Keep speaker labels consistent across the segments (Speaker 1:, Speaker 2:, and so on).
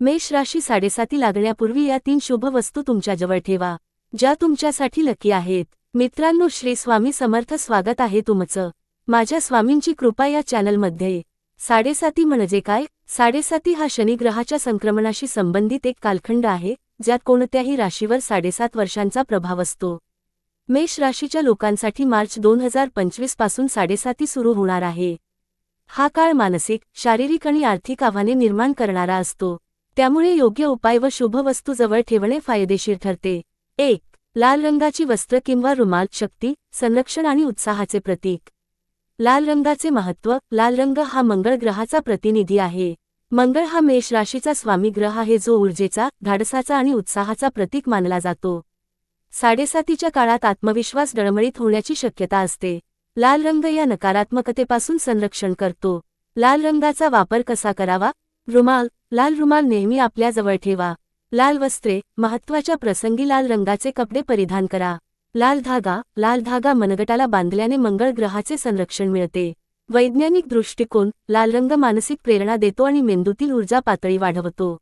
Speaker 1: मेष राशी साडेसाती लागण्यापूर्वी या तीन शुभ वस्तू तुमच्याजवळ ठेवा ज्या तुमच्यासाठी लकी आहेत. मित्रांनो श्री स्वामी समर्थ स्वागत आहे तुमचं. माझ्या स्वामींची कृपा या चॅनलमध्ये. साडेसाती म्हणजे काय? साडेसाती हा शनिग्रहाच्या संक्रमणाशी संबंधित एक कालखंड आहे ज्यात कोणत्याही राशीवर साडेसात वर्षांचा प्रभाव असतो. मेष राशीच्या लोकांसाठी मार्च दोन हजार पंचवीसपासून साडेसाती सुरू होणार आहे. हा काळ मानसिक शारीरिक आणि आर्थिक आव्हाने निर्माण करणारा असतो. त्यामुळे योग्य उपाय व शुभ वस्तू जवळ ठेवणे फायदेशीर ठरते. एक लाल रंगाची वस्त्र किंवा रुमाल शक्ती संरक्षण आणि उत्साहाचे प्रतीक. लाल रंगाचे महत्त्व लाल रंग हा मंगळ ग्रहाचा प्रतिनिधी आहे. मंगळ हा मेष राशीचा स्वामी ग्रह आहे जो ऊर्जेचा धाडसाचा आणि उत्साहाचा प्रतीक मानला जातो. साडेसातीच्या काळात आत्मविश्वास डळमळीत होण्याची शक्यता असते. लाल रंग या नकारात्मकतेपासून संरक्षण करतो. लाल रंगाचा वापर कसा करावा? रुमाल लाल रुमाल नेहमी आपल्याजवळ ठेवा. लाल वस्त्रे महत्त्वाच्या प्रसंगी लाल रंगाचे कपडे परिधान करा. लाल धागा लाल धागा मनगटाला बांधल्याने मंगळ ग्रहाचे संरक्षण मिळते. वैज्ञानिक दृष्टिकोन लाल रंग मानसिक प्रेरणा देतो आणि मेंदूतील ऊर्जा पातळी वाढवतो.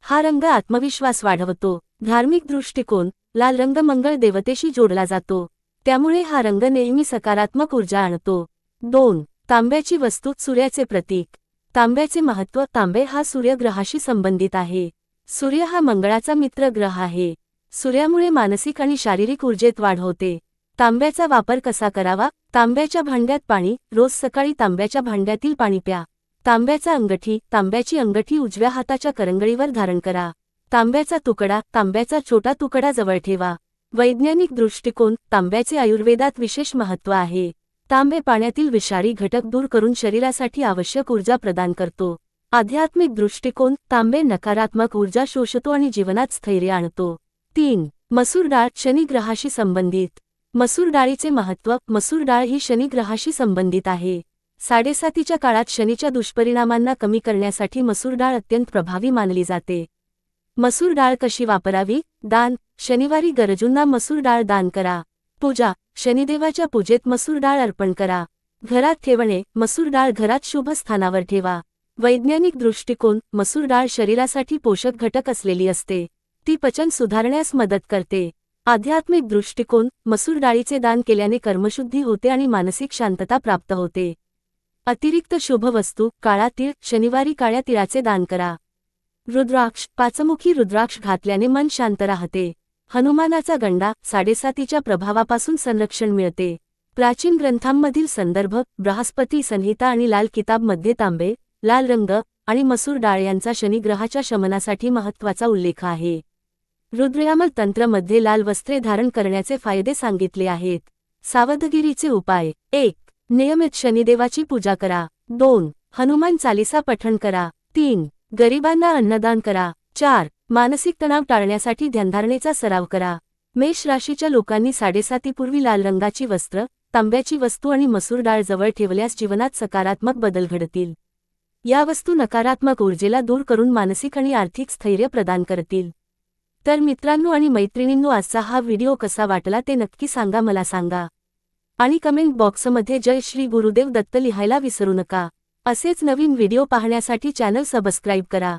Speaker 1: हा रंग आत्मविश्वास वाढवतो. धार्मिक दृष्टिकोन लाल रंग मंगळ देवतेशी जोडला जातो. त्यामुळे हा रंग नेहमी सकारात्मक ऊर्जा आणतो. दोन तांब्याची वस्तू सूर्याचे प्रतीक. तांब्याचे महत्त्व तांबे हा सूर्यग्रहाशी संबंधित आहे. सूर्य हा मंगळाचा मित्र ग्रह आहे. सूर्यामुळे मानसिक आणि शारीरिक ऊर्जेत वाढ होते. तांब्याचा वापर कसा करावा? तांब्याच्या भांड्यात पाणी रोज सकाळी तांब्याच्या भांड्यातील पाणी प्या. तांब्याचा अंगठी तांब्याची अंगठी उजव्या हाताच्या करंगळीवर धारण करा. तांब्याचा तुकडा तांब्याचा छोटा तुकडा जवळ ठेवा. वैज्ञानिक दृष्टिकोन तांब्याचे आयुर्वेदात विशेष महत्त्व आहे. तांबे पाण्यातील विषारी घटक दूर करून शरीरासाठी आवश्यक ऊर्जा प्रदान करतो. आध्यात्मिक दृष्टिकोन तांबे नकारात्मक ऊर्जा शोषतो आणि जीवनात स्थैर्य आणतो. तीन मसूर डाळ शनिग्रहाशी संबंधित. मसूर डाळीचे महत्त्व मसूर डाळ ही शनिग्रहाशी संबंधित आहे. साडेसातीच्या काळात शनीच्या दुष्परिणामांना कमी करण्यासाठी मसूर डाळ अत्यंत प्रभावी मानली जाते. मसूर डाळ कशी वापरावी? दान शनिवारी गरजूंना मसूर डाळ दान करा. पूजा शनिदेवाच्या पूजेत मसूर डाळ अर्पण करा. घरात ठेवणे मसूर डाळ घरात शुभ स्थानावर ठेवा. वैज्ञानिक दृष्टिकोन मसूर डाळ शरीरासाठी पोषक घटक असलेली असते. ती पचन सुधारण्यास मदत करते. आध्यात्मिक दृष्टिकोन मसूर डाळीचे दान केल्याने कर्मशुद्धी होते आणि मानसिक शांतता प्राप्त होते. अतिरिक्त शुभ वस्तू काळा तीळ शनिवारी काळ्या तिळाचे दान करा. रुद्राक्ष पाचमुखी रुद्राक्ष घातल्याने मन शांत राहते. हनुमानाचा गंडा साडेसातीच्या प्रभावापासून संरक्षण मिळते. प्राचीन ग्रंथांमधील संदर्भ बृहस्पती संहिता आणि लाल किताबमध्ये तांबे लाल रंग आणि मसूर डाळ यांचा शनिग्रहाच्या शमनासाठी महत्त्वाचा उल्लेख आहे. रुद्रयामल तंत्रमध्ये लाल वस्त्रे धारण करण्याचे फायदे सांगितले आहेत. सावधगिरीचे उपाय. एक नियमित शनिदेवाची पूजा करा. दोन हनुमान चालिसा पठण करा. तीन गरिबांना अन्नदान करा. चार मानसिक तणाव टाळण्यासाठी ध्यानधारणेचा सराव करा. मेष राशीच्या लोकांनी साडेसातीपूर्वी लाल रंगाची वस्त्र तांब्याची वस्तू आणि मसूर डाळ जवळ ठेवल्यास जीवनात सकारात्मक बदल घडतील. या वस्तू नकारात्मक ऊर्जेला दूर करून मानसिक आणि आर्थिक स्थैर्य प्रदान करतील. तर मित्रांनो आणि मैत्रिणींनो आजचा हा व्हिडिओ कसा वाटला ते नक्की सांगा मला सांगा. आणि कमेंट बॉक्समध्ये जय श्री गुरुदेव दत्त लिहायला विसरू नका. असेच नवीन व्हिडिओ पाहण्यासाठी चॅनल सबस्क्राईब करा.